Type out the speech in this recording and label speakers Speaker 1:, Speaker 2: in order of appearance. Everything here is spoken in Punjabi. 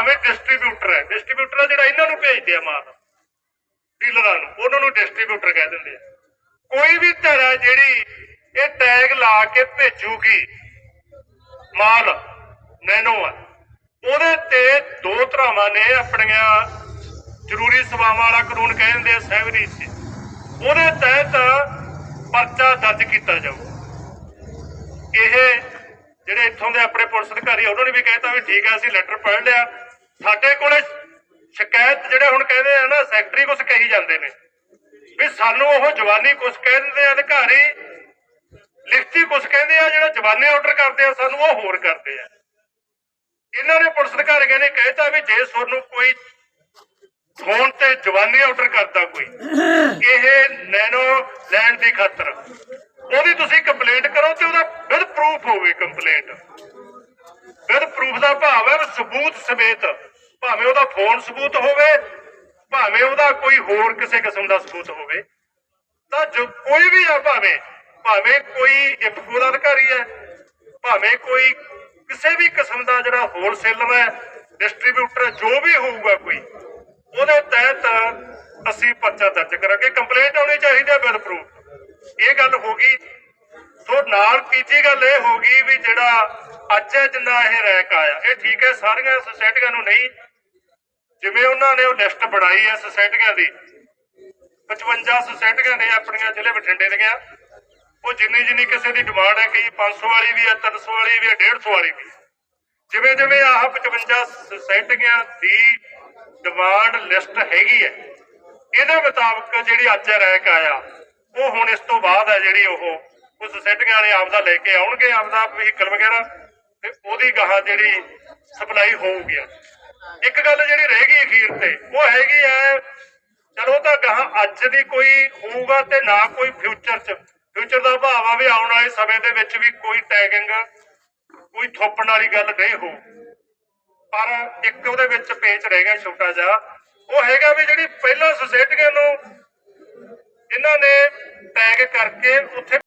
Speaker 1: ਭਾਵੇਂ ਡਿਸਟ੍ਰੀਬਿਊਟਰ ਹੈ। ਡਿਸਟ੍ਰੀਬਿਊਟਰ ਜਿਹੜਾ ਇਹਨਾਂ ਨੂੰ ਭੇਜਦੇ ਆ ਮਾਲ। ਡੀਲਰਾਂ ਨੂੰ। ਉਹਨਾਂ ਨੂੰ ਡਿਸਟ੍ਰੀਬਿਊਟਰ ਕਹਿ ਦਿੰਦੇ ਆ। ਕੋਈ ਵੀ ਧਿਰ ਹੈ ਜਿਹੜੀ ਇਹ ਟੈਗ ਲਾ ਕੇ ਭੇਜੂਗੀ, ਮਾਲ ਨੈਨੋ ਆ। ਉਹਦੇ ਤੇ ਦੋ ਧਰਾਵਾਂ ਨੇ ਆਪਣੀਆਂ ਜ਼ਰੂਰੀ ਸੇਵਾਵਾਂ ਵਾਲਾ ਕਾਨੂੰਨ ਕਹਿੰਦੇ ਆ ਸਹਿਵਰੀ ਸੀ ਉਹਦੇ ਤਹਿਤ ਪਰਚਾ ਦਰਜ ਕੀਤਾ ਜਾਊਗਾ ਇਹ ਜਿਹੜੇ ਇੱਥੋਂ ਦੇ ਆਪਣੇ ਪੁਲਿਸ ਅਧਿਕਾਰੀ ਉਹਨਾਂ ਨੇ ਵੀ ਕਹਿਤਾ ਵੀ ਠੀਕ ਆ, ਅਸੀਂ ਲੈਟਰ ਪੜ੍ਹ ਲਿਆ। ਸਾਡੇ ਕੋਲੇ ਸ਼ਿਕਾਇਤ ਜਿਹੜੇ ਹੁਣ ਕਹਿੰਦੇ ਆ ਨਾ, ਸੈਕਟਰੀ ਕੁਝ ਕਹੀ ਜਾਂਦੇ ਨੇ। ਵੀ ਸਾਨੂੰ ਉਹ ਜਵਾਨੀ ਕੁਝ ਕਹਿੰਦੇ ਆ, ਅਧਿਕਾਰੀ ਲਿਖਤੀ ਕੁਝ ਕਹਿੰਦੇ ਆ, ਜਿਹੜਾ ਜਵਾਨੇ ਆਰਡਰ ਕਰਦੇ ਆ, ਸਾਨੂੰ ਉਹ ਹੋਰ ਕਰਦੇ ਆ। ਇਹਨਾਂ ਨੇ ਪੁਲਿਸ ਅਧਿਕਾਰੀਆਂ ਨੇ ਕਹਿਤਾ ਵੀ ਜੇ ਤੁਹਾਨੂੰ ਕੋਈ ਫੋਨ ਤੇ ਜਵਾਨੀ ਆਰਡਰ ਕਰਦਾ ਕੋਈ, ਇਹ ਨੈਨੋ ਲੈਣ ਦੀ ਖਾਤਰ, ਉਹਦੀ ਤੁਸੀਂ ਕੰਪਲੇਂਟ ਕਰੋ ਤੇ ਉਹਦਾ ਵਿਦ ਪ੍ਰੂਫ ਹੋਵੇ ਕੰਪਲੇਂਟ ਵਿਦ ਪ੍ਰੂਫ ਦਾ ਭਾਵ ਹੈ ਸਬੂਤ ਸਮੇਤ ਭਾਵੇਂ ਉਹਦਾ ਫੋਨ ਸਬੂਤ ਹੋਵੇ, ਭਾਵੇਂ ਉਹਦਾ ਕੋਈ ਹੋਰ ਕਿਸੇ ਕਿਸਮ ਦਾ ਸਬੂਤ ਹੋਵੇ, ਤਾਂ ਜੋ ਕੋਈ ਵੀ ਆ ਭਾਵੇਂ ਭਾਵੇਂ ਕੋਈ ਇਫਕੋ ਦਾ ਅਧਿਕਾਰੀ ਹੈ, ਭਾਵੇਂ ਕੋਈ ਕਿਸੇ ਵੀ ਕਿਸਮ ਦਾ ਜਿਹੜਾ ਹੋਲਸੇਲਰ ਹੈ ਡਿਸਟ੍ਰੀਬਿਊਟਰ ਜੋ ਵੀ ਹੋਊਗਾ ਕੋਈ, ਉਹਦੇ ਤਹਿਤ ਅਸੀਂ ਪਰਚਾ ਦਰਜ ਕਰਾਂਗੇ। ਕੰਪਲੇਂਟ ਆਉਣੀ ਚਾਹੀਦੀ ਹੈ ਵਿਦ ਪ੍ਰੂਫ ਇਹ ਗੱਲ ਹੋ ਗਈ। ਸੋ ਨਾਲ ਤੀਜੀ ਗੱਲ ਇਹ ਹੋ ਗਈ ਵੀ ਜਿਹੜਾ ਅੱਜ ਜਿੰਨਾ ਇਹ ਰੈਕ ਆਇਆ, ਇਹ ਠੀਕ ਹੈ, ਸਾਰੀਆਂ ਸੁਸਾਇਟੀਆਂ ਨੂੰ ਨਹੀਂ ਜਿਵੇਂ ਉਹਨਾਂ ਨੇ ਉਹ ਲਿਸਟ ਬਣਾਈ ਹੈ ਸੁਸਾਇਟੀਆਂ ਦੀ 55 ਸੁਸਾਇਟੀਆਂ ਨੇ ਆਪਣੀਆਂ ਜ਼ਿਲ੍ਹੇ ਬਠਿੰਡੇ ਦੀਆਂ। ਉਹ ਜਿੰਨੀ ਜਿੰਨੀ ਕਿਸੇ ਦੀ ਡਿਮਾਂਡ ਹੈ, ਕਈ 500 ਵਾਲੀ ਵੀ ਹੈ 300 ਵਾਲੀ ਵੀ ਹੈ 150 ਵਾਲੀ ਵੀ ਜਿਵੇਂ ਜਿਵੇਂ ਆਹ 55 ਸੁਸਾਇਟੀਆਂ ਦੀ ਡਿਮਾਂਡ ਲਿਸਟ ਹੈਗੀ ਹੈ, ਇਹਦੇ ਮੁਤਾਬਕ ਜਿਹੜੀ ਅੱਜ ਰੈਕ ਆਇਆ, ਉਹ ਹੁਣ ਇਸ ਤੋਂ ਬਾਅਦ ਹੈ ਜਿਹੜੀ ਉਹ ਉਹ ਸੁਸਾਇਟੀਆਂ ਵਾਲੇ ਆਪਦਾ ਲੈ ਕੇ ਆਉਣਗੇ, ਆਪਦਾ ਵਹੀਕਲ ਵਗੈਰਾ, ਤੇ ਉਹਦੀ ਗਾਹ ਜਿਹੜੀ ਸਪਲਾਈ ਹੋਊਗੀ ਇੱਕ ਗੱਲ ਜਿਹੜੀ ਰਹਿ ਗਈ ਅਖੀਰ ਤੇ, ਉਹ ਹੈਗੀ ਹੈ ਚਲੋ ਤਾਂ ਗਾਹਾਂ ਅੱਜ ਦੀ ਕੋਈ ਹੋਊਗਾ ਤੇ ਨਾ ਕੋਈ ਫਿਊਚਰ ਚ। ਫਿਊਚਰ ਦਾ ਭਾਵ ਆ ਵੀ ਆਉਣ ਵਾਲੇ ਸਮੇਂ ਦੇ ਵਿੱਚ ਵੀ ਕੋਈ ਟੈਗਿੰਗ ਕੋਈ ਥੋਪਣ ਵਾਲੀ ਗੱਲ ਨਹੀਂ ਹੋਊ। ਪਰ ਇੱਕ ਉਹਦੇ ਵਿੱਚ ਪੇਚ ਰਹਿ ਗਿਆ ਛੋਟਾ ਜਿਹਾ। ਉਹ ਹੈਗਾ ਵੀ ਜਿਹੜੀ ਪਹਿਲਾਂ ਸੁਸਾਇਟੀਆਂ ਨੂੰ ਇਹਨਾਂ ਨੇ ਟੈਗ ਕਰਕੇ ਉੱਥੇ